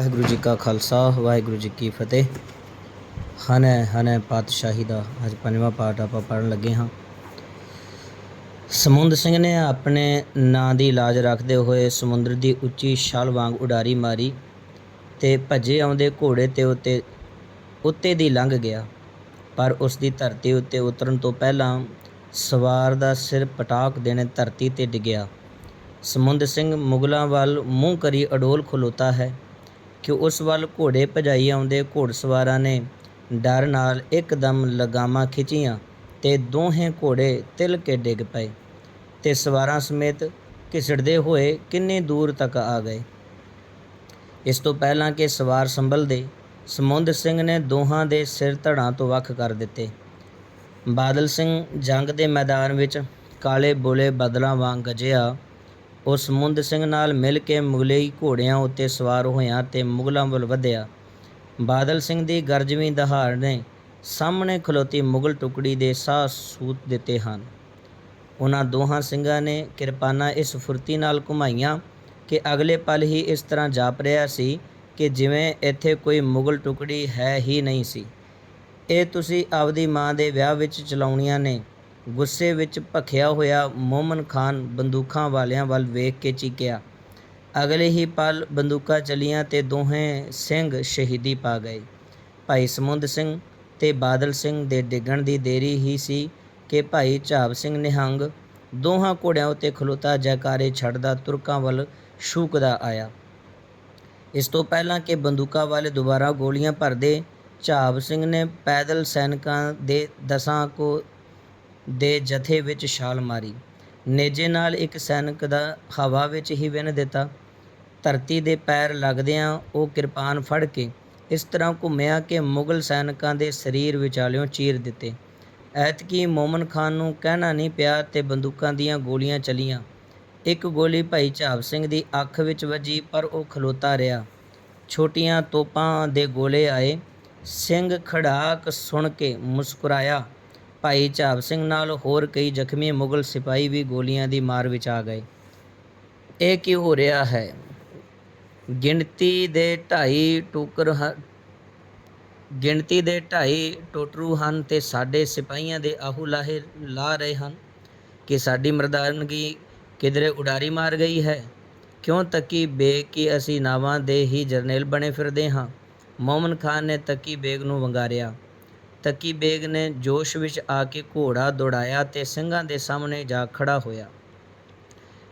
ਵਾਹਿਗੁਰੂ ਜੀ ਕਾ ਖਾਲਸਾ, ਵਾਹਿਗੁਰੂ ਜੀ ਕੀ ਫਤਿਹ। ਹਨੈ ਹਨੈ ਪਾਤਸ਼ਾਹੀ ਦਾ ਅੱਜ ਪੰਜਵਾਂ ਪਾਠ ਆਪਾਂ ਪੜਨ ਲੱਗੇ ਹਾਂ। ਸਮੁੰਦ ਸਿੰਘ ਨੇ ਆਪਣੇ ਨਾਂ ਦੀ ਲਾਜ ਰੱਖਦੇ ਹੋਏ ਸਮੁੰਦਰ ਦੀ ਉੱਚੀ ਛਾਲ ਵਾਂਗ ਉਡਾਰੀ ਮਾਰੀ ਤੇ ਭੱਜੇ ਆਉਂਦੇ ਘੋੜੇ ਤੇ ਉੱਤੇ ਉੱਤੇ ਦੀ ਲੰਘ ਗਿਆ। ਪਰ ਉਸ ਦੀ ਧਰਤੀ ਉੱਤੇ ਉਤਰਨ ਤੋਂ ਪਹਿਲਾਂ ਸਵਾਰ ਦਾ ਸਿਰ ਪਟਾਕ ਦੇਣੇ ਧਰਤੀ ਤੇ ਡਿੱਗਿਆ। ਸਮੁੰਦ ਸਿੰਘ ਮੁਗਲਾਂ ਵੱਲ ਮੂੰਹ ਕਰੀ ਅਡੋਲ ਖਲੋਤਾ ਹੈ। ਕਿ ਉਸ ਵੱਲ ਘੋੜੇ ਭਜਾਈ ਆਉਂਦੇ ਘੋੜਸਵਾਰਾਂ ਨੇ ਡਰ ਨਾਲ ਇੱਕਦਮ ਲਗਾਮਾਂ ਖਿੱਚੀਆਂ ਤੇ ਦੋਹੇ ਘੋੜੇ ਤਿਲ ਕੇ ਡਿੱਗ ਪਏ ਤੇ ਸਵਾਰਾਂ ਸਮੇਤ ਘਿਸੜਦੇ ਹੋਏ ਕਿੰਨੀ ਦੂਰ ਤੱਕ ਆ ਗਏ। ਇਸ ਤੋਂ ਪਹਿਲਾਂ ਕਿ ਸਵਾਰ ਸੰਭਲਦੇ, ਸਮੁੰਦ ਸਿੰਘ ਨੇ ਦੋਹਾਂ ਦੇ ਸਿਰ ਧੜਾਂ ਤੋਂ ਵੱਖ ਕਰ ਦਿੱਤੇ। ਬਾਦਲ ਸਿੰਘ ਜੰਗ ਦੇ ਮੈਦਾਨ ਵਿੱਚ ਕਾਲੇ ਬੋਲੇ ਬਦਲਾਂ ਵਾਂਗ ਗਜਿਆ ਉਹ ਸਮੁੰਦ ਸਿੰਘ ਨਾਲ ਮਿਲ ਕੇ ਮੁਗਲਈ ਘੋੜਿਆਂ ਉੱਤੇ ਸਵਾਰ ਹੋਇਆ ਤੇ ਮੁਗਲਾਂ ਵੱਲ ਵਧਿਆ। ਬਾਦਲ ਸਿੰਘ ਦੀ ਗਰਜਵੀਂ ਦਹਾੜ ਨੇ ਸਾਹਮਣੇ ਖਲੋਤੀ ਮੁਗਲ ਟੁਕੜੀ ਦੇ ਸਾਹ ਸੂਤ ਦਿੱਤੇ ਹਨ। ਉਹਨਾਂ ਦੋਹਾਂ ਸਿੰਘਾਂ ਨੇ ਕਿਰਪਾਨਾਂ ਇਸ ਫੁਰਤੀ ਨਾਲ ਘੁਮਾਈਆਂ ਕਿ ਅਗਲੇ ਪਲ ਹੀ ਇਸ ਤਰ੍ਹਾਂ ਜਾਪ ਰਿਹਾ ਸੀ ਕਿ ਜਿਵੇਂ ਇੱਥੇ ਕੋਈ ਮੁਗਲ ਟੁਕੜੀ ਹੈ ਹੀ ਨਹੀਂ ਸੀ। ਇਹ ਤੁਸੀਂ ਆਪਦੀ ਮਾਂ ਦੇ ਵਿਆਹ ਵਿੱਚ ਚਲਾਉਣੀਆਂ ਨੇ। ਗੁੱਸੇ ਵਿੱਚ ਭਖਿਆ ਹੋਇਆ ਮੋਮਨ ਖਾਨ ਬੰਦੂਕਾਂ ਵਾਲਿਆਂ ਵੱਲ ਵੇਖ ਕੇ ਚੀਕਿਆ। ਅਗਲੇ ਹੀ ਪਲ ਬੰਦੂਕਾਂ ਚਲੀਆਂ ਤੇ ਦੋਹੇ ਸਿੰਘ ਸ਼ਹੀਦੀ ਪਾ ਗਏ। ਭਾਈ ਸਮੁੰਦ ਸਿੰਘ ਤੇ ਬਾਦਲ ਸਿੰਘ ਦੇ ਡਿੱਗਣ ਦੀ ਦੇਰੀ ਹੀ ਸੀ ਕਿ ਭਾਈ ਝਾਬ ਸਿੰਘ ਨਿਹੰਗ ਦੋਹਾਂ ਘੋੜਿਆਂ ਉੱਤੇ ਖਲੋਤਾ ਜੈਕਾਰੇ ਛੱਡਦਾ ਤੁਰਕਾਂ ਵੱਲ ਸ਼ੂਕਦਾ ਆਇਆ। ਇਸ ਤੋਂ ਪਹਿਲਾਂ ਕਿ ਬੰਦੂਕਾਂ ਵਾਲੇ ਦੁਬਾਰਾ ਗੋਲੀਆਂ ਭਰਦੇ ਝਾਬ ਸਿੰਘ ਨੇ ਪੈਦਲ ਸੈਨਿਕਾਂ ਦੇ ਦਸਾਂ ਕੋ ਦੇ ਜਥੇ ਵਿੱਚ ਛਾਲ ਮਾਰੀ। ਨੇਜੇ ਨਾਲ ਇੱਕ ਸੈਨਿਕ ਦਾ ਹਵਾ ਵਿੱਚ ਹੀ ਵਿੰਨ ਦਿੱਤਾ। ਧਰਤੀ ਦੇ ਪੈਰ ਲੱਗਦਿਆਂ ਉਹ ਕਿਰਪਾਨ ਫੜ ਕੇ ਇਸ ਤਰ੍ਹਾਂ ਘੁੰਮਿਆ ਕਿ ਮੁਗਲ ਸੈਨਿਕਾਂ ਦੇ ਸਰੀਰ ਵਿਚਾਲਿਓਂ ਚੀਰ ਦਿੱਤੇ। ਐਤਕੀ ਮੋਮਨ ਖਾਨ ਨੂੰ ਕਹਿਣਾ ਨਹੀਂ ਪਿਆ ਤੇ ਬੰਦੂਕਾਂ ਦੀਆਂ ਗੋਲੀਆਂ ਚਲੀਆਂ। ਇੱਕ ਗੋਲੀ ਭਾਈ ਝਾਬ ਸਿੰਘ ਦੀ ਅੱਖ ਵਿੱਚ ਵੱਜੀ, ਪਰ ਉਹ ਖਲੋਤਾ ਰਿਹਾ। ਛੋਟੀਆਂ ਤੋਪਾਂ ਦੇ ਗੋਲੇ ਆਏ। ਸਿੰਘ ਖੜਾਕ ਸੁਣ ਕੇ ਮੁਸਕਰਾਇਆ। ਭਾਈ ਝਾਬ ਸਿੰਘ ਨਾਲ ਹੋਰ ਕਈ ਜ਼ਖਮੀ ਮੁਗਲ ਸਿਪਾਹੀ ਵੀ ਗੋਲੀਆਂ ਦੀ ਮਾਰ ਵਿੱਚ ਆ ਗਏ। ਇਹ ਕੀ ਹੋ ਰਿਹਾ ਹੈ? ਗਿਣਤੀ ਦੇ ਢਾਈ ਟੋਕਰ ਹ- ਗਿਣਤੀ ਦੇ ਢਾਈ ਟੋਟਰੂ ਹਨ ਤੇ ਸਾਡੇ ਸਿਪਾਹੀਆਂ ਦੇ ਆਹੂ ਲਾਹੇ ਲਾ ਰਹੇ ਹਨ ਕਿ ਸਾਡੀ ਮਰਦਾਨਗੀ ਕਿਧਰੇ ਉਡਾਰੀ ਮਾਰ ਗਈ ਹੈ। ਕਿਉਂ ਤੱਕੀ ਬੇਗ ਕਿ ਅਸੀਂ ਨਾਵਾਂ ਦੇ ਹੀ ਜਰਨੈਲ ਬਣੇ ਫਿਰਦੇ ਹਾਂ? ਮੋਮਨ ਖਾਨ ਨੇ ਤੱਕੀ ਬੇਗ ਨੂੰ ਵੰਗਾਰਿਆ। ਤੱਕੀ ਬੇਗ ਨੇ ਜੋਸ਼ ਵਿੱਚ ਆ ਕੇ ਘੋੜਾ ਦੌੜਾਇਆ ਤੇ ਸਿੰਘਾਂ ਦੇ ਸਾਹਮਣੇ ਜਾ ਖੜਾ ਹੋਇਆ।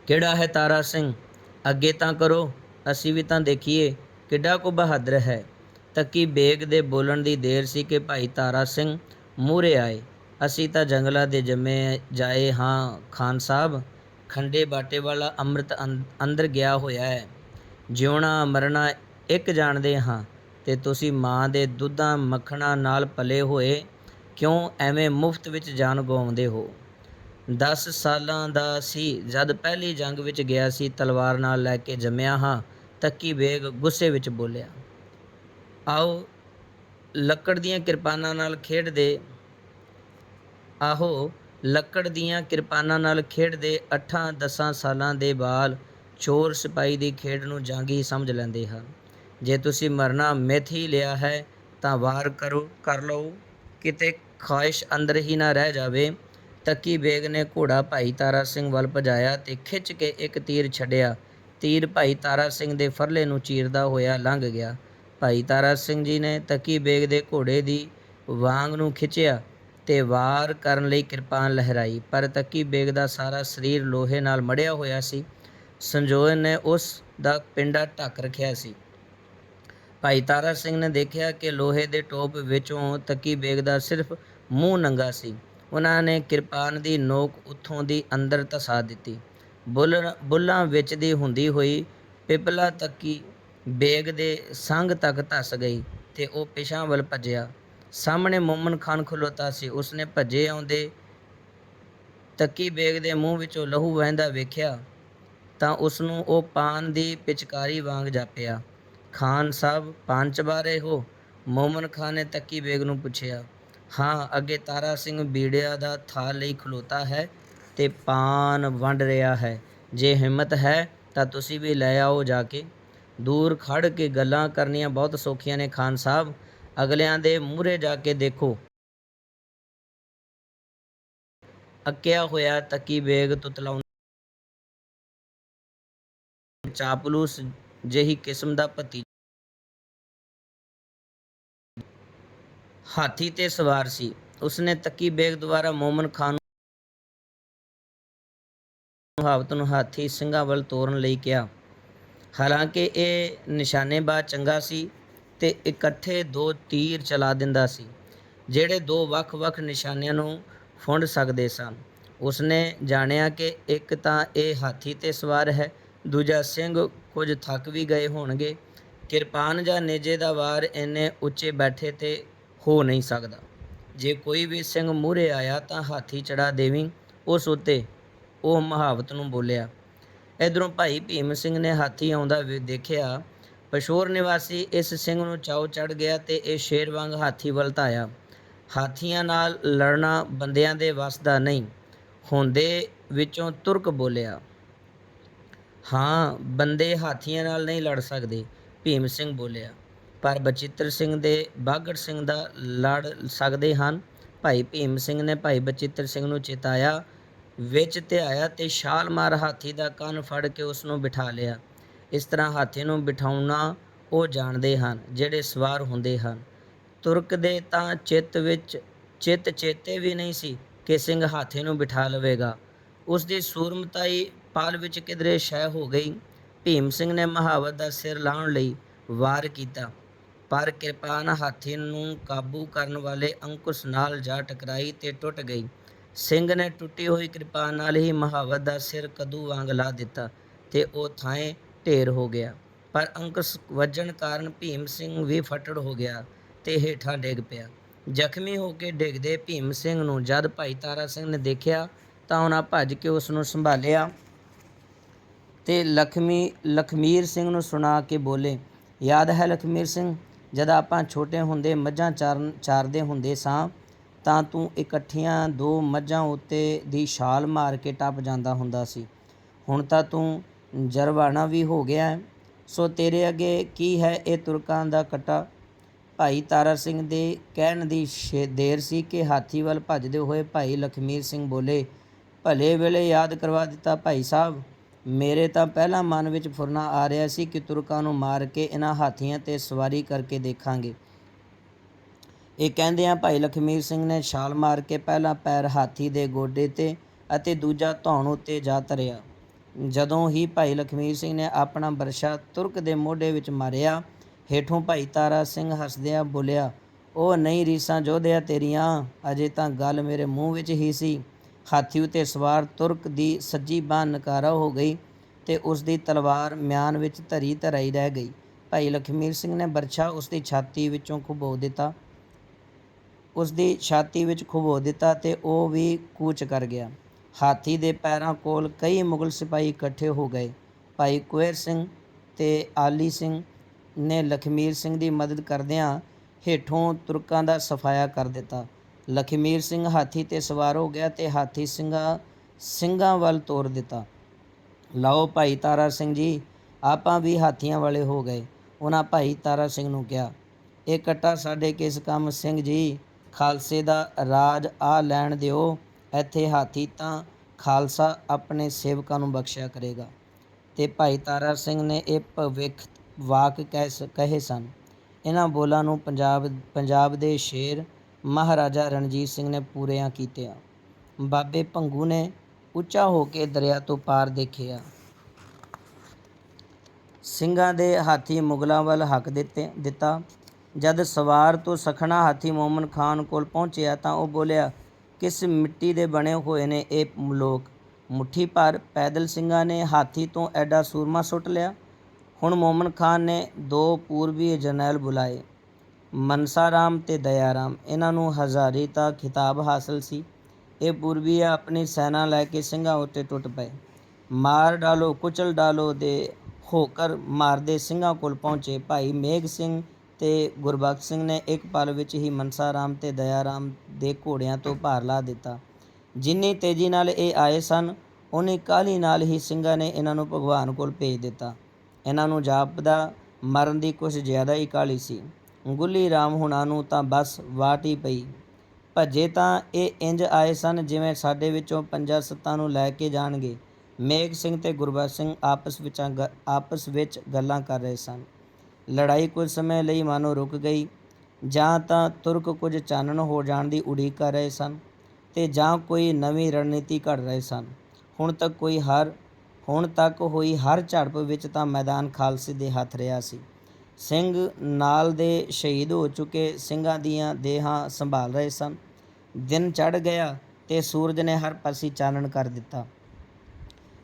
ਕਿਹੜਾ ਹੈ ਤਾਰਾ ਸਿੰਘ? ਅੱਗੇ ਤਾਂ ਕਰੋ, ਅਸੀਂ ਵੀ ਤਾਂ ਦੇਖੀਏ, ਕਿੱਡਾ ਕੋ ਬਹਾਦਰ ਹੈ। ਤੱਕੀ ਬੇਗ ਦੇ ਬੋਲਣ ਦੀ ਦੇਰ ਸੀ ਕਿ ਭਾਈ ਤਾਰਾ ਸਿੰਘ ਮੂਹਰੇ ਆਏ। ਅਸੀਂ ਤਾਂ ਜੰਗਲਾਂ ਦੇ ਜੰਮੇ ਜਾਏ ਹਾਂ ਖਾਨ ਸਾਹਿਬ। ਖੰਡੇ ਬਾਟੇ ਵਾਲਾ ਅੰਮ੍ਰਿਤ ਅੰ- ਅੰਦਰ ਗਿਆ ਹੋਇਆ ਹੈ। ਜਿਉਣਾ ਮਰਨਾ ਇੱਕ ਜਾਣਦੇ ਹਾਂ। ਤੇ ਤੁਸੀਂ ਮਾਂ ਦੇ ਦੁੱਧਾਂ ਮੱਖਣਾ ਨਾਲ ਪਲੇ ਹੋਏ ਕਿਉਂ ਐਵੇਂ ਮੁਫਤ ਵਿੱਚ ਜਾਨ ਗਵਾਉਂਦੇ ਹੋ? 10 ਸਾਲਾਂ ਦਾ ਸੀ, ਜਦ ਪਹਿਲੀ ਜੰਗ ਵਿੱਚ ਗਿਆ ਸੀ, ਤਲਵਾਰ ਨਾਲ ਲੈ ਕੇ ਜੰਮਿਆ ਹਾਂ, ਤੱਕੀ ਬੇਗ ਗੁੱਸੇ ਵਿੱਚ ਬੋਲਿਆ, ਆਓ, ਲੱਕੜ ਦੀਆਂ ਕਿਰਪਾਨਾਂ ਨਾਲ ਖੇਡਦੇ। ਆਹੋ, ਲੱਕੜ ਦੀਆਂ ਕਿਰਪਾਨਾਂ ਨਾਲ ਖੇਡਦੇ 8-10 ਸਾਲਾਂ ਦੇ ਬਾਲ ਚੋਰ ਸਿਪਾਹੀ ਦੀ ਖੇਡ ਨੂੰ ਜੰਗ ਹੀ ਸਮਝ ਲੈਂਦੇ ਹਨ। ਜੇ ਤੁਸੀਂ ਮਰਨਾ ਮਿੱਥ ਹੀ ਲਿਆ ਹੈ, ਤਾਂ ਵਾਰ ਕਰੋ, ਕਰ ਲਓ। ਕਿਤੇ ਖਾਹਿਸ਼ ਅੰਦਰ ਹੀ ਨਾ ਰਹਿ ਜਾਵੇ। ਤੱਕੀ ਬੇਗ ਨੇ ਘੋੜਾ ਭਾਈ ਤਾਰਾ ਸਿੰਘ ਵੱਲ ਭਜਾਇਆ ਤੇ ਖਿੱਚ ਕੇ ਇੱਕ ਤੀਰ ਛੱਡਿਆ। ਤੀਰ ਭਾਈ ਤਾਰਾ ਸਿੰਘ ਦੇ ਫਰਲੇ ਨੂੰ ਚੀਰਦਾ ਹੋਇਆ ਲੰਘ ਗਿਆ। ਭਾਈ ਤਾਰਾ ਸਿੰਘ ਜੀ ਨੇ ਤੱਕੀ ਬੇਗ ਦੇ ਘੋੜੇ ਦੀ ਵਾਂਗ ਨੂੰ ਖਿੱਚਿਆ ਤੇ ਵਾਰ ਕਰਨ ਲਈ ਕਿਰਪਾਨ ਲਹਿਰਾਈ। ਪਰ ਤੱਕੀ ਬੇਗ ਦਾ ਸਾਰਾ ਸਰੀਰ ਲੋਹੇ ਨਾਲ ਮੜਿਆ ਹੋਇਆ ਸੀ। ਸੰਜੋਏ ਨੇ ਉਸ ਦਾ ਪਿੰਡਾ ਢੱਕ ਰੱਖਿਆ ਸੀ। ਭਾਈ ਤਾਰਾ ਸਿੰਘ ਨੇ ਦੇਖਿਆ ਕਿ ਲੋਹੇ ਦੇ ਟੋਪ ਵਿੱਚੋਂ ਤੱਕੀ ਬੇਗ ਦਾ ਸਿਰਫ ਮੂੰਹ ਨੰਗਾ ਸੀ। ਉਹਨਾਂ ਨੇ ਕਿਰਪਾਨ ਦੀ ਨੋਕ ਉੱਥੋਂ ਦੀ ਅੰਦਰ ਧਸਾ ਦਿੱਤੀ। ਬੁੱਲ, ਬੁੱਲਾਂ ਵਿੱਚ ਦੀ ਹੁੰਦੀ ਹੋਈ ਪਿਪਲਾ ਤੱਕੀ ਬੇਗ ਦੇ ਸੰਗ ਤੱਕ ਧਸ ਗਈ ਤੇ ਉਹ ਪਿਛਾਂ ਵੱਲ ਭੱਜਿਆ। ਸਾਹਮਣੇ ਮੋਮਨ ਖਾਨ ਖਲੋਤਾ ਸੀ। ਉਸਨੇ ਭੱਜੇ ਆਉਂਦੇ ਤੱਕੀ ਬੇਗ ਦੇ ਮੂੰਹ ਵਿੱਚੋਂ ਲਹੂ ਵਹਿੰਦਾ ਵੇਖਿਆ ਤਾਂ ਉਸ ਨੂੰ ਉਹ ਪਾਨ ਦੀ ਪਿਚਕਾਰੀ ਵਾਂਗ ਜਾਪਿਆ। ਖਾਨ ਸਾਹਿਬ ਪਾਨ ਚਬਾ ਰਹੇ ਹੋ। ਮੋਮਨ ਖਾਨ ਨੇ ਤੱਕੀ ਬੇਗ ਨੂੰ ਪੁੱਛਿਆ, ਹਾਂ, ਅੱਗੇ ਤਾਰਾ ਸਿੰਘ ਬੀੜਿਆ ਦਾ ਥਾਲ ਲਈ ਖਲੋਤਾ ਹੈ ਤੇ ਪਾਨ ਵੰਡ ਰਿਹਾ ਹੈ। ਜੇ ਹਿੰਮਤ ਹੈ ਤਾਂ ਤੁਸੀਂ ਵੀ ਲੈ ਆਓ ਜਾ ਕੇ। ਦੂਰ ਖੜ ਕੇ ਗੱਲਾਂ ਕਰਨੀਆਂ ਬਹੁਤ ਸੌਖੀਆਂ ਨੇ ਖਾਨ ਸਾਹਿਬ। ਅਗਲਿਆਂ ਦੇ ਮੂਹਰੇ ਜਾ ਕੇ ਦੇਖੋ। ਅੱਕਿਆ ਹੋਇਆ ਤੱਕੀ ਬੇਗ ਤੁਤਲਾਉਂ ਚਾਪਲੂਸ ਜਿਹੀ ਕਿਸਮ ਦਾ ਭਤੀ ਹਾਥੀ ਤੇ ਸਵਾਰ ਸੀ। ਉਸਨੇ ਤੱਕੀ ਬੇਗ ਦੁਆਰਾ ਮੋਮਨ ਖਾਨ ਨੂੰ ਹਾਵਤ ਨੂੰ ਹਾਥੀ ਸਿੰਘਾਂ ਵੱਲ ਤੋਰਨ ਲਈ ਕਿਹਾ। ਹਾਲਾਂਕਿ ਇਹ ਨਿਸ਼ਾਨੇਬਾਜ਼ ਚੰਗਾ ਸੀ ਤੇ ਇਕੱਠੇ ਦੋ ਤੀਰ ਚਲਾ ਦਿੰਦਾ ਸੀ, ਜਿਹੜੇ ਦੋ ਵੱਖ-ਵੱਖ ਨਿਸ਼ਾਨਿਆਂ ਨੂੰ ਫੁੰਡ ਸਕਦੇ ਸਨ। ਉਸਨੇ ਜਾਣਿਆ ਕਿ ਇੱਕ ਤਾਂ ਇਹ ਹਾਥੀ ਤੇ ਸਵਾਰ ਹੈ, ਦੂਜਾ ਸਿੰਘ ਕੁਝ ਥੱਕ ਵੀ ਗਏ ਹੋਣਗੇ। ਕਿਰਪਾਨ ਜਾਂ ਨੇਜੇ ਦਾ ਵਾਰ ਇੰਨੇ ਉੱਚੇ ਬੈਠੇ ਤੇ ਹੋ ਨਹੀਂ ਸਕਦਾ। ਜੇ ਕੋਈ ਵੀ ਸਿੰਘ ਮੂਹਰੇ ਆਇਆ ਤਾਂ ਹਾਥੀ ਚੜਾ ਦੇਵੀਂ। ਉਸ ਉੱਤੇ ਉਹ ਮਹਾਵਤ ਨੂੰ ਬੋਲਿਆ, ਇਧਰੋਂ ਭਾਈ ਭੀਮ ਸਿੰਘ ਨੇ ਹਾਥੀ ਆਉਂਦਾ ਦੇਖਿਆ। ਪਸ਼ੋਰ ਨਿਵਾਸੀ ਇਸ ਸਿੰਘ ਨੂੰ ਚਾਉ ਚੜ ਗਿਆ ਤੇ ਇਹ ਸ਼ੇਰ ਵਾਂਗ ਹਾਥੀ ਵੱਲ ਧਾਇਆ ਹਾਥੀਆਂ ਨਾਲ ਲੜਨਾ ਬੰਦਿਆਂ ਦੇ ਵੱਸ ਦਾ ਨਹੀਂ। ਹੁੰਦੇ ਵਿੱਚੋਂ ਤੁਰਕ ਬੋਲਿਆ ਹਾਂ, ਬੰਦੇ ਹਾਥੀਆਂ ਨਾਲ ਨਹੀਂ ਲੜ ਸਕਦੇ, ਭੀਮ ਸਿੰਘ ਬੋਲਿਆ। ਪਰ ਬਚਿੱਤਰ ਸਿੰਘ ਦੇ ਬਾਗੜ ਸਿੰਘ ਦਾ ਲੜ ਸਕਦੇ ਹਨ। ਭਾਈ ਭੀਮ ਸਿੰਘ ਨੇ ਭਾਈ ਬਚਿੱਤਰ ਸਿੰਘ ਨੂੰ ਚੇਤਾਇਆ, ਵਿੱਚ ਤੇ ਆਇਆ ਤੇ ਛਾਲ ਮਾਰ ਹਾਥੀ ਦਾ ਕੰਨ ਫੜ ਕੇ ਉਸ ਨੂੰ ਬਿਠਾ ਲਿਆ। ਇਸ ਤਰ੍ਹਾਂ ਹਾਥੀ ਨੂੰ ਬਿਠਾਉਣਾ ਉਹ ਜਾਣਦੇ ਹਨ, ਜਿਹੜੇ ਸਵਾਰ ਹੁੰਦੇ ਹਨ। ਤੁਰਕ ਦੇ ਤਾਂ ਚਿੱਤ ਵਿੱਚ, ਚਿੱਤ ਚੇਤੇ ਵੀ ਨਹੀਂ ਸੀ ਕਿ ਸਿੰਘ ਹਾਥੀ ਨੂੰ ਬਿਠਾ ਲਵੇਗਾ। ਉਸ ਦੀ ਸੂਰਮਤਾਈ ਪਾਲ ਵਿੱਚ ਕਿਧਰੇ ਸ਼ੈ ਹੋ ਗਈ। ਭੀਮ ਸਿੰਘ ਨੇ ਮਹਾਵਤ ਦਾ ਸਿਰ ਲਾਉਣ ਲਈ ਵਾਰ ਕੀਤਾ। ਪਰ ਕਿਰਪਾਨ ਹਾਥੀ ਨੂੰ ਕਾਬੂ ਕਰਨ ਵਾਲੇ ਅੰਕੁਸ਼ ਨਾਲ ਜਾ ਟਕਰਾਈ ਤੇ ਟੁੱਟ ਗਈ। ਸਿੰਘ ਨੇ ਟੁੱਟੀ ਹੋਈ ਕਿਰਪਾਨ ਨਾਲ ਹੀ ਮਹਾਵਤ ਦਾ ਸਿਰ ਕਦੂ ਵਾਂਗ ਲਾ ਦਿੱਤਾ ਤੇ ਉਹ ਥਾਂ ਢੇਰ ਹੋ ਗਿਆ। ਪਰ ਅੰਕੁਸ਼ ਵੱਜਣ ਕਾਰਨ ਭੀਮ ਸਿੰਘ ਵੀ ਫਟੜ ਹੋ ਗਿਆ ਤੇ ਹੇਠਾਂ ਡਿੱਗ ਪਿਆ। ਜ਼ਖਮੀ ਹੋ ਕੇ ਡਿੱਗਦੇ ਭੀਮ ਸਿੰਘ ਨੂੰ ਜਦ ਭਾਈ ਤਾਰਾ ਸਿੰਘ ਨੇ ਦੇਖਿਆ ਤਾਂ ਉਹਨਾਂ ਭੱਜ ਕੇ ਉਸ ਨੂੰ ਸੰਭਾਲਿਆ। ਤੇ ਲਖਮੀ, ਲਖਮੀਰ ਸਿੰਘ ਨੂੰ ਸੁਣਾ ਕੇ ਬੋਲੇ, ਯਾਦ ਹੈ ਲਖਮੀਰ ਸਿੰਘ, ਜਦ ਆਪਾਂ ਛੋਟੇ ਹੁੰਦੇ ਮੱਝਾਂ ਚਾਰਨ, ਚਾਰਦੇ ਹੁੰਦੇ ਸਾਂ, ਤਾਂ ਤੂੰ ਇਕੱਠੀਆਂ ਦੋ ਮੱਝਾਂ ਉੱਤੇ ਦੀ ਛਾਲ ਮਾਰ ਕੇ ਟੱਪ ਜਾਂਦਾ ਹੁੰਦਾ ਸੀ। ਹੁਣ ਤਾਂ ਤੂੰ ਜਰਵਾਣਾ ਵੀ ਹੋ ਗਿਆ ਹੈ। ਸੋ ਤੇਰੇ ਅੱਗੇ ਕੀ ਹੈ ਇਹ ਤੁਰਕਾਂ ਦਾ ਕਟਾ? ਭਾਈ ਤਾਰਾ ਸਿੰਘ ਦੇ ਕਹਿਣ ਦੀ ਸ਼ੇ- ਦੇਰ ਸੀ ਕਿ ਹਾਥੀ ਵੱਲ ਭੱਜਦੇ ਹੋਏ ਭਾਈ ਲਖਮੀਰ ਸਿੰਘ ਬੋਲੇ, ਭਲੇ ਵੇਲੇ ਯਾਦ ਕਰਵਾ ਦਿੱਤਾ ਭਾਈ ਸਾਹਿਬ। ਮੇਰੇ ਤਾਂ ਪਹਿਲਾਂ ਮਨ ਵਿੱਚ ਫੁਰਨਾ ਆ ਰਿਹਾ ਸੀ ਕਿ ਤੁਰਕਾਂ ਨੂੰ ਮਾਰ ਕੇ ਇਹਨਾਂ ਹਾਥੀਆਂ ਤੇ ਸਵਾਰੀ ਕਰਕੇ ਦੇਖਾਂਗੇ। ਇਹ ਕਹਿੰਦਿਆਂ ਭਾਈ ਲਖਮੀਰ ਸਿੰਘ ਨੇ ਛਾਲ ਮਾਰ ਕੇ ਪਹਿਲਾ ਪੈਰ ਹਾਥੀ ਦੇ ਗੋਡੇ ਤੇ ਅਤੇ ਦੂਜਾ ਧੌਣ ਉੱਤੇ ਜਾ ਧਰਿਆ। ਜਦੋਂ ਹੀ ਭਾਈ ਲਖਮੀਰ ਸਿੰਘ ਨੇ ਆਪਣਾ ਬਰਸ਼ਾ ਤੁਰਕ ਦੇ ਮੋਢੇ ਵਿੱਚ ਮਾਰਿਆ, ਹੇਠੋਂ ਭਾਈ ਤਾਰਾ ਸਿੰਘ ਹੱਸਦਿਆਂ ਬੋਲਿਆ, ਉਹ ਨਹੀਂ ਰੀਸਾਂ ਜੋਧਿਆ ਤੇਰੀਆਂ, ਅਜੇ ਤਾਂ ਗੱਲ ਮੇਰੇ ਮੂੰਹ ਵਿੱਚ ਹੀ ਸੀ। ਹਾਥੀ ਉਤੇ ਸਵਾਰ ਤੁਰਕ ਦੀ ਸੱਜੀ ਬਾਹ ਨਕਾਰਾ ਹੋ ਗਈ ਤੇ ਉਸ ਦੀ ਤਲਵਾਰ ਮਿਆਨ ਵਿੱਚ ਧਰੀ ਧਰਾਈ ਰਹਿ ਗਈ। ਭਾਈ ਲਖਮੀਰ ਸਿੰਘ ਨੇ ਬਰਛਾ ਉਸ ਦੀ ਛਾਤੀ ਵਿੱਚੋਂ ਖੁਬੋ ਦਿੱਤਾ। ਉਸ ਦੀ ਛਾਤੀ ਵਿੱਚ ਖੁਬੋ ਦਿੱਤਾ ਤੇ ਉਹ ਵੀ ਕੂਚ ਕਰ ਗਿਆ। ਹਾਥੀ ਦੇ ਪੈਰਾਂ ਕੋਲ ਕਈ ਮੁਗਲ ਸਿਪਾਹੀ ਇਕੱਠੇ ਹੋ ਗਏ। ਭਾਈ ਕੁਏਰ ਸਿੰਘ ਤੇ ਆਲੀ ਸਿੰਘ ਨੇ ਲਖਮੀਰ ਸਿੰਘ ਦੀ ਮਦਦ ਕਰਦਿਆਂ ਹੇਠੋਂ ਤੁਰਕਾਂ ਦਾ ਸਫਾਇਆ ਕਰ ਦਿੱਤਾ। ਲਖਮੀਰ ਸਿੰਘ ਹਾਥੀ ਤੇ ਸਵਾਰ ਹੋ ਗਿਆ ਤੇ ਹਾਥੀ ਸਿੰਘਾਂ ਸਿੰਘਾਂ ਵੱਲ ਤੋਰ ਦਿੱਤਾ। ਲਾਓ ਭਾਈ ਤਾਰਾ ਸਿੰਘ ਜੀ, ਆਪਾਂ ਵੀ ਹਾਥੀਆਂ ਵਾਲੇ ਹੋ ਗਏ, ਉਹਨਾਂ ਭਾਈ ਤਾਰਾ ਸਿੰਘ ਨੂੰ ਕਿਹਾ। ਇਹ ਕੱਟਾ ਸਾਡੇ ਕਿਸ ਕੰਮ, ਸਿੰਘ ਜੀ? ਖਾਲਸੇ ਦਾ ਰਾਜ ਆ ਲੈਣ ਦਿਓ, ਇੱਥੇ ਹਾਥੀ ਤਾਂ ਖਾਲਸਾ ਆਪਣੇ ਸੇਵਕਾਂ ਨੂੰ ਬਖਸ਼ਿਆ ਕਰੇਗਾ। ਤੇ ਭਾਈ ਤਾਰਾ ਸਿੰਘ ਨੇ ਇਹ ਭਵਿੱਖ ਵਾਕ ਕਹਿ ਸ- ਕਹੇ ਸਨ। ਇਹਨਾਂ ਬੋਲਾਂ ਨੂੰ ਪੰਜਾਬ ਪੰਜਾਬ ਦੇ ਸ਼ੇਰ ਮਹਾਰਾਜਾ ਰਣਜੀਤ ਸਿੰਘ ਨੇ ਪੂਰੀਆਂ ਕੀਤੀਆਂ। ਬਾਬੇ ਭੰਗੂ ਨੇ ਉੱਚਾ ਹੋ ਕੇ ਦਰਿਆ ਤੋਂ ਪਾਰ ਦੇਖਿਆ। ਸਿੰਘਾਂ ਦੇ ਹਾਥੀ ਮੁਗਲਾਂ ਵੱਲ ਹੱਕ ਦਿੱਤੇ, ਦਿੱਤਾ। ਜਦ ਸਵਾਰ ਤੋਂ ਸਖਣਾ ਹਾਥੀ ਮੋਮਨ ਖਾਨ ਕੋਲ ਪਹੁੰਚਿਆ ਤਾਂ ਉਹ ਬੋਲਿਆ, ਕਿਸ ਮਿੱਟੀ ਦੇ ਬਣੇ ਹੋਏ ਨੇ ਇਹ ਲੋਕ? ਮੁੱਠੀ ਭਰ ਪੈਦਲ ਸਿੰਘਾਂ ਨੇ ਹਾਥੀ ਤੋਂ ਐਡਾ ਸੂਰਮਾ ਸੁੱਟ ਲਿਆ। ਹੁਣ ਮੋਮਨ ਖਾਨ ਨੇ ਦੋ ਪੂਰਬੀ ਜਰਨੈਲ ਬੁਲਾਏ। ਮਨਸਾ ਰਾਮ ਤੇ ਦਇਆ ਰਾਮ ਇਹਨਾਂ ਨੂੰ ਹਜ਼ਾਰੀ ਦਾ ਖਿਤਾਬ ਹਾਸਲ ਸੀ। ਇਹ ਪੂਰਬੀਆ ਆਪਣੀ ਸੈਨਾ ਲੈ ਕੇ ਸਿੰਘਾਂ ਉੱਤੇ ਟੁੱਟ ਪਏ। ਮਾਰ ਡਾਲੋ, ਕੁਚਲ ਡਾਲੋ ਦੇ ਹੋਕਰ ਮਾਰਦੇ ਸਿੰਘਾਂ ਕੋਲ ਪਹੁੰਚੇ। ਭਾਈ ਮੇਘ ਸਿੰਘ ਤੇ ਗੁਰਬਖਸ਼ ਸਿੰਘ ਨੇ ਇੱਕ ਪਲ ਵਿੱਚ ਹੀ ਮਨਸਾ ਰਾਮ ਤੇ ਦਇਆ ਰਾਮ ਦੇ ਘੋੜਿਆਂ ਤੋਂ ਭਾਰ ਲਾ ਦਿੱਤਾ। ਜਿੰਨੀ ਤੇਜ਼ੀ ਨਾਲ ਇਹ ਆਏ ਸਨ ਉਨੀ ਕਾਹਲੀ ਨਾਲ ਹੀ ਸਿੰਘਾਂ ਨੇ ਇਹਨਾਂ ਨੂੰ ਭਗਵਾਨ ਕੋਲ ਭੇਜ ਦਿੱਤਾ। ਇਹਨਾਂ ਨੂੰ ਜਾਪਦਾ, ਮਰਨ ਦੀ ਕੁਛ ਜ਼ਿਆਦਾ ਹੀ ਕਾਹਲੀ ਸੀ। ਗੁੱਲੀ ਰਾਮ ਹੁਣਾਂ ਨੂੰ ਤਾਂ ਬਸ ਵਾਟ ਹੀ ਪਈ। ਭੱਜੇ ਤਾਂ ਇਹ ਇੰਜ ਆਏ ਸਨ ਜਿਵੇਂ ਸਾਡੇ ਵਿੱਚੋਂ ਪੰਜਾਂ ਸੱਤਾਂ ਨੂੰ ਲੈ ਕੇ ਜਾਣਗੇ। ਮੇਘ ਸਿੰਘ ਤੇ ਗੁਰਬਖਸ਼ ਸਿੰਘ ਆਪਸ ਵਿੱਚ ਆਪਸ ਵਿੱਚ ਗੱਲਾਂ ਕਰ ਰਹੇ ਸਨ। ਲੜਾਈ ਕੁਝ ਸਮੇਂ ਲਈ ਮਾਨੋ ਰੁਕ ਗਈ, ਜਾਂ ਤਾਂ ਤੁਰਕ ਕੁਝ ਚਾਨਣ ਹੋ ਜਾਣ ਦੀ ਉਡੀਕ ਕਰ ਰਹੇ ਸਨ, ਤੇ ਜਾਂ ਕੋਈ ਨਵੀਂ ਰਣਨੀਤੀ ਘੜ ਰਹੇ ਸਨ। ਹੁਣ ਤੱਕ ਕੋਈ ਹਰ, ਹੁਣ ਤੱਕ ਹੋਈ ਹਰ ਝੜਪ ਵਿੱਚ ਤਾਂ ਮੈਦਾਨ ਖਾਲਸੇ ਦੇ ਹੱਥ ਰਿਹਾ ਸੀ। ਸਿੰਘ ਨਾਲ ਦੇ ਸ਼ਹੀਦ ਹੋ ਚੁੱਕੇ ਸਿੰਘਾਂ ਦੀਆਂ ਦੇਹਾਂ ਸੰਭਾਲ ਰਹੇ ਸਨ। ਦਿਨ ਚੜ ਗਿਆ ਤੇ ਸੂਰਜ ਨੇ ਹਰ ਪਾਸੇ ਚਾਨਣ ਕਰ ਦਿੱਤਾ।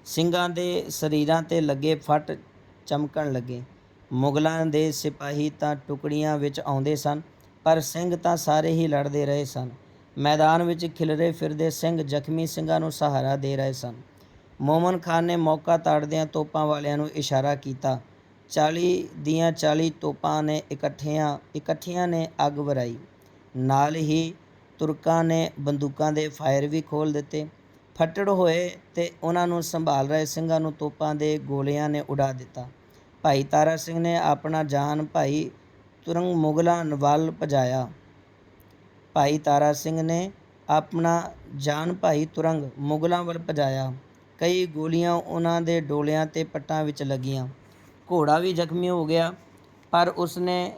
ਸਿੰਘਾਂ ਦੇ ਸਰੀਰਾਂ ਤੇ ਲੱਗੇ ਫੱਟ ਚਮਕਣ ਲੱਗੇ। ਮੁਗਲਾਂ ਦੇ ਸਿਪਾਹੀ ਤਾਂ ਟੁਕੜੀਆਂ ਵਿੱਚ ਆਉਂਦੇ ਸਨ, ਪਰ ਸਿੰਘ ਤਾਂ ਸਾਰੇ ਹੀ ਲੜਦੇ ਰਹੇ ਸਨ। ਮੈਦਾਨ ਵਿੱਚ ਖਿਲਰੇ ਫਿਰਦੇ ਸਿੰਘ ਜ਼ਖਮੀ ਸਿੰਘਾਂ ਨੂੰ ਸਹਾਰਾ ਦੇ ਰਹੇ ਸਨ। ਮੋਮਨ ਖਾਨ ਨੇ ਮੌਕਾ ਤਾੜਦਿਆਂ ਤੋਪਾਂ ਵਾਲਿਆਂ ਨੂੰ ਇਸ਼ਾਰਾ ਕੀਤਾ। 40 ਦੀਆਂ 40 ਤੋਪਾਂ ਨੇ ਇਕੱਠਿਆਂ, ਇਕੱਠੀਆਂ ਨੇ ਅੱਗ ਵਰਾਈ। ਨਾਲ ਹੀ ਤੁਰਕਾਂ ਨੇ ਬੰਦੂਕਾਂ ਦੇ ਫਾਇਰ ਵੀ ਖੋਲ ਦਿੱਤੇ। ਫੱਟੜ ਹੋਏ ਤੇ ਉਹਨਾਂ ਨੂੰ ਸੰਭਾਲ ਰਹੇ ਸਿੰਘਾਂ ਨੂੰ ਤੋਪਾਂ ਦੇ ਗੋਲਿਆਂ ਨੇ ਉਡਾ ਦਿੱਤਾ। ਭਾਈ ਤਾਰਾ ਸਿੰਘ ਨੇ ਆਪਣਾ ਜਾਨ ਭਾਈ ਤੁਰੰਗ ਮੁਗਲਾਂ ਵੱਲ ਭਜਾਇਆ। ਭਾਈ ਤਾਰਾ ਸਿੰਘ ਨੇ ਆਪਣਾ ਜਾਨ ਭਾਈ ਤੁਰੰਗ ਮੁਗਲਾਂ ਵੱਲ ਭਜਾਇਆ। ਕਈ ਗੋਲੀਆਂ ਉਹਨਾਂ ਦੇ ਡੋਲਿਆਂ ਤੇ ਪੱਟਾਂ ਵਿੱਚ ਲੱਗੀਆਂ। ਘੋੜਾ ਵੀ ਜ਼ਖਮੀ ਹੋ ਗਿਆ, ਪਰ ਉਸਨੇ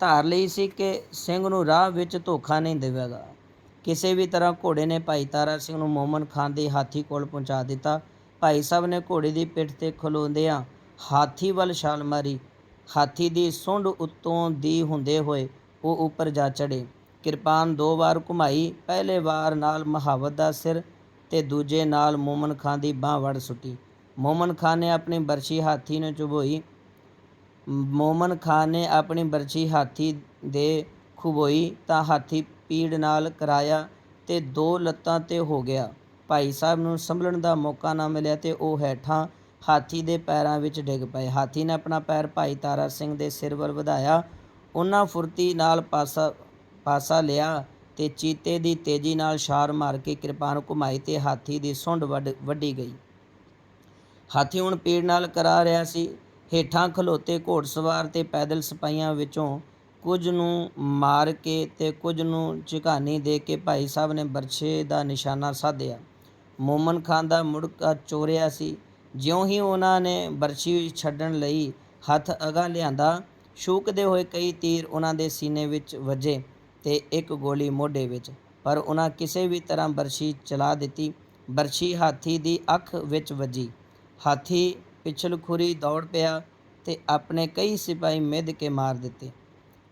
ਧਾਰ ਲਈ ਸੀ ਕਿ ਸਿੰਘ ਨੂੰ ਰਾਹ ਵਿੱਚ ਧੋਖਾ ਨਹੀਂ ਦੇਵੇਗਾ। ਕਿਸੇ ਵੀ ਤਰ੍ਹਾਂ ਘੋੜੇ ਨੇ ਭਾਈ ਤਾਰਾ ਸਿੰਘ ਨੂੰ ਮੋਮਨ ਖਾਨ ਦੇ ਹਾਥੀ ਕੋਲ ਪਹੁੰਚਾ ਦਿੱਤਾ। ਭਾਈ ਸਾਹਿਬ ਨੇ ਘੋੜੇ ਦੀ ਪਿੱਠ ਤੇ ਖਲੋਂਦਿਆਂ ਹਾਥੀ ਵੱਲ ਛਾਲ ਮਾਰੀ। ਹਾਥੀ ਦੀ ਸੁੰਡ ਉੱਤੋਂ ਦੀ ਹੁੰਦੇ ਹੋਏ ਉਹ ਉੱਪਰ ਜਾ ਚੜੇ ਕਿਰਪਾਨ ਦੋ ਵਾਰ ਘੁਮਾਈ, ਪਹਿਲੇ ਵਾਰ ਨਾਲ ਮਹਾਵਤ ਦਾ ਸਿਰ ਤੇ ਦੂਜੇ ਨਾਲ ਮੋਮਨ ਖਾਨ ਦੀ ਬਾਹ ਵੜ ਸੁੱਟੀ। ਮੋਮਨ ਖਾਨ ਨੇ ਆਪਣੀ ਬਰਸ਼ੀ ਹਾਥੀ ਨੂੰ ਚੁਭੋਈ। ਮੋਮਨ ਖਾਨ ਨੇ ਆਪਣੀ ਬਰਛੀ ਹਾਥੀ ਦੇ ਖਬੋਈ ਤਾਂ ਹਾਥੀ ਪੀੜ ਨਾਲ ਕਰਾਇਆ ਤੇ ਦੋ ਲੱਤਾਂ ਤੇ ਹੋ ਗਿਆ। ਭਾਈ ਸਾਹਿਬ ਨੂੰ ਸੰਭਲਣ ਦਾ ਮੌਕਾ ਨਾ ਮਿਲਿਆ ਤੇ ਉਹ ਹੈਠਾਂ ਹਾਥੀ ਦੇ ਪੈਰਾਂ ਵਿੱਚ ਡਿੱਗ ਪਏ। ਹਾਥੀ ਨੇ ਆਪਣਾ ਪੈਰ ਭਾਈ ਤਾਰਾ ਸਿੰਘ ਦੇ ਸਿਰ ਵੱਲ ਵਧਾਇਆ। ਉਹਨਾਂ ਫੁਰਤੀ ਨਾਲ ਪਾਸਾ ਪਾਸਾ ਲਿਆ ਤੇ ਚੀਤੇ ਦੀ ਤੇਜ਼ੀ ਨਾਲ ਛਾਰ ਮਾਰ ਕੇ ਕਿਰਪਾਨ ਘੁਮਾਈ ਤੇ ਹਾਥੀ ਦੀ ਸੁੰਡ ਵੱਢ, ਵੱਢੀ ਗਈ। ਹਾਥੀ ਹੁਣ ਪੀੜ ਨਾਲ ਕਰਾ ਰਿਹਾ ਸੀ। ਹੇਠਾਂ ਖਲੋਤੇ ਘੋੜਸਵਾਰ ਤੇ ਪੈਦਲ ਸਿਪਾਹੀਆਂ ਵਿੱਚੋਂ ਕੁਝ ਨੂੰ ਮਾਰ ਕੇ ਤੇ ਕੁਝ ਨੂੰ ਝਕਾਨੀ ਦੇ ਕੇ ਭਾਈ ਸਾਹਿਬ ਨੇ ਬਰਛੇ ਦਾ ਨਿਸ਼ਾਨਾ ਸਾਧਿਆ। ਮੋਮਨ ਖਾਨ ਦਾ ਮੁੜਕਾ ਚੋਰਿਆ ਸੀ। ਜਿਉਂ ਹੀ ਉਹਨਾਂ ਨੇ ਬਰਛੀ ਛੱਡਣ ਲਈ ਹੱਥ ਅਗਾ ਲਿਆਂਦਾ ਸ਼ੂਕਦੇ ਹੋਏ ਕਈ ਤੀਰ ਉਹਨਾਂ ਦੇ ਸੀਨੇ ਵਿੱਚ ਵੱਜੇ ਤੇ ਇੱਕ ਗੋਲੀ ਮੋਢੇ ਵਿੱਚ। ਪਰ ਉਹਨਾਂ ਕਿਸੇ ਵੀ ਤਰ੍ਹਾਂ ਬਰਛੀ ਚਲਾ ਦਿੱਤੀ। ਬਰਛੀ ਹਾਥੀ ਦੀ ਅੱਖ ਵਿੱਚ ਵੱਜੀ। ਹਾਥੀ ਪਿਛਲਖੁਰੀ ਦੌੜ ਪਿਆ ਤੇ ਆਪਣੇ ਕਈ ਸਿਪਾਹੀ ਮਿੱਧ ਕੇ ਮਾਰ ਦਿੱਤੇ।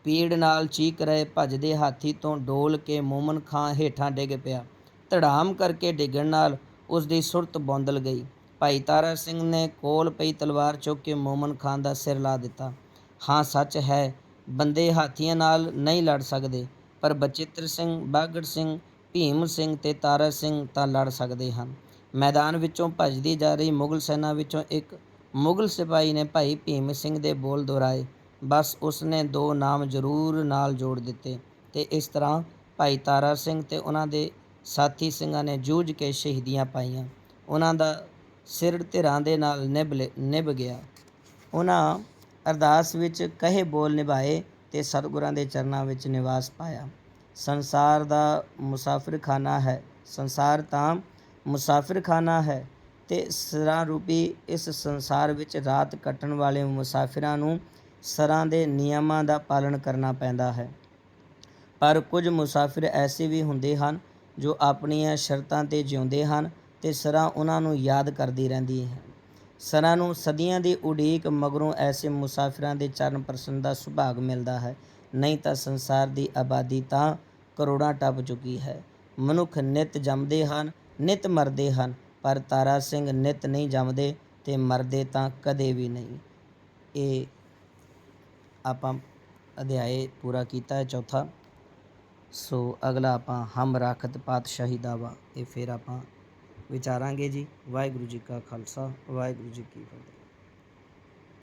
ਪੀੜ ਨਾਲ ਚੀਕ ਰਹੇ ਭੱਜਦੇ ਹਾਥੀ ਤੋਂ ਡੋਲ ਕੇ ਮੋਮਨ ਖਾਂ ਹੇਠਾਂ ਡਿੱਗ ਪਿਆ। ਧੜਾਮ ਕਰਕੇ ਡਿੱਗਣ ਨਾਲ ਉਸ ਦੀ ਸੁਰਤ ਬੌਂਦਲ ਗਈ। ਭਾਈ ਤਾਰਾ ਸਿੰਘ ਨੇ ਕੋਲ ਪਈ ਤਲਵਾਰ ਚੁੱਕ ਕੇ ਮੋਮਨ ਖਾਨ ਦਾ ਸਿਰ ਲਾ ਦਿੱਤਾ। ਹਾਂ, ਸੱਚ ਹੈ, ਬੰਦੇ ਹਾਥੀਆਂ ਨਾਲ ਨਹੀਂ ਲੜ ਸਕਦੇ, ਪਰ ਬਚਿੱਤਰ ਸਿੰਘ, ਬਾਗੜ ਸਿੰਘ, ਭੀਮ ਸਿੰਘ ਤੇ ਤਾਰਾ ਸਿੰਘ ਤਾਂ ਲੜ ਸਕਦੇ ਹਨ। ਮੈਦਾਨ ਵਿੱਚੋਂ ਭੱਜਦੀ ਜਾ ਰਹੀ ਮੁਗਲ ਸੈਨਾ ਵਿੱਚੋਂ ਇੱਕ ਮੁਗਲ ਸਿਪਾਹੀ ਨੇ ਭਾਈ ਭੀਮ ਸਿੰਘ ਦੇ ਬੋਲ ਦੁਹਰਾਏ। ਬਸ ਉਸਨੇ ਦੋ ਨਾਮ ਜ਼ਰੂਰ ਨਾਲ ਜੋੜ ਦਿੱਤੇ ਤੇ ਇਸ ਤਰ੍ਹਾਂ ਭਾਈ ਤਾਰਾ ਸਿੰਘ ਤੇ ਉਹਨਾਂ ਦੇ ਸਾਥੀ ਸਿੰਘਾਂ ਨੇ ਜੂਝ ਕੇ ਸ਼ਹੀਦੀਆਂ ਪਾਈਆਂ। ਉਹਨਾਂ ਦਾ ਸਿਰ ਧਿਰਾਂ ਦੇ ਨਾਲ ਨਿਭ ਨਿਭ ਗਿਆ। ਉਹਨਾਂ ਅਰਦਾਸ ਵਿੱਚ ਕਹੇ ਬੋਲ ਨਿਭਾਏ ਤੇ ਸਤਿਗੁਰਾਂ ਦੇ ਚਰਨਾਂ ਵਿੱਚ ਨਿਵਾਸ ਪਾਇਆ। ਸੰਸਾਰ ਦਾ ਮੁਸਾਫਿਰਖਾਨਾ ਹੈ। ਸੰਸਾਰ ਤਾਂ ਮੁਸਾਫਿਰਖਾਨਾ ਹੈ ਤੇ ਸਰਾਂ ਰੂਪੀ ਇਸ ਸੰਸਾਰ ਵਿੱਚ ਰਾਤ ਕੱਟਣ ਵਾਲੇ ਮੁਸਾਫਿਰਾਂ ਨੂੰ ਸਰਾਂ ਦੇ ਨਿਯਮਾਂ ਦਾ ਪਾਲਣ ਕਰਨਾ ਪੈਂਦਾ ਹੈ। ਪਰ ਕੁਝ ਮੁਸਾਫਿਰ ਐਸੇ ਵੀ ਹੁੰਦੇ ਹਨ ਜੋ ਆਪਣੀਆਂ ਸ਼ਰਤਾਂ ਤੇ ਜਿਉਂਦੇ ਹਨ ਤੇ ਸਰਾਂ ਉਹਨਾਂ ਨੂੰ ਯਾਦ ਕਰਦੀ ਰਹਿੰਦੀ ਹੈ। ਸਰਾਂ ਨੂੰ ਸਦੀਆਂ ਦੀ ਉਡੀਕ ਮਗਰੋਂ ਐਸੇ ਮੁਸਾਫਿਰਾਂ ਦੇ ਚਰਨ ਪ੍ਰਸੰਨ ਦਾ ਸੁਭਾਗ ਮਿਲਦਾ ਹੈ। ਨਹੀਂ ਤਾਂ ਸੰਸਾਰ ਦੀ ਆਬਾਦੀ ਤਾਂ ਕਰੋੜਾਂ ਟੱਪ ਚੁੱਕੀ ਹੈ। ਮਨੁੱਖ ਨਿਤ ਜੰਮਦੇ ਹਨ ਨਿਤ ਮਰਦੇ ਹਨ, ਪਰ ਤਾਰਾ ਸਿੰਘ ਨਿਤ ਨਹੀਂ ਜੰਮਦੇ ਤੇ ਮਰਦੇ ਤਾਂ ਕਦੇ ਵੀ ਨਹੀਂ। ਇਹ ਆਪਾਂ ਅਧਿਆਏ ਪੂਰਾ ਕੀਤਾ ਹੈ ਚੌਥਾ। ਸੋ ਅਗਲਾ ਆਪਾਂ ਹਮ ਰਾਖਤ ਪਾਤਸ਼ਾਹੀ ਦਾਵਾ ਇਹ ਫਿਰ ਆਪਾਂ ਵਿਚਾਰਾਂਗੇ ਜੀ। ਵਾਹਿਗੁਰੂ ਜੀ ਕਾ ਖਾਲਸਾ, ਵਾਹਿਗੁਰੂ ਜੀ ਕੀ ਫਤਿਹ।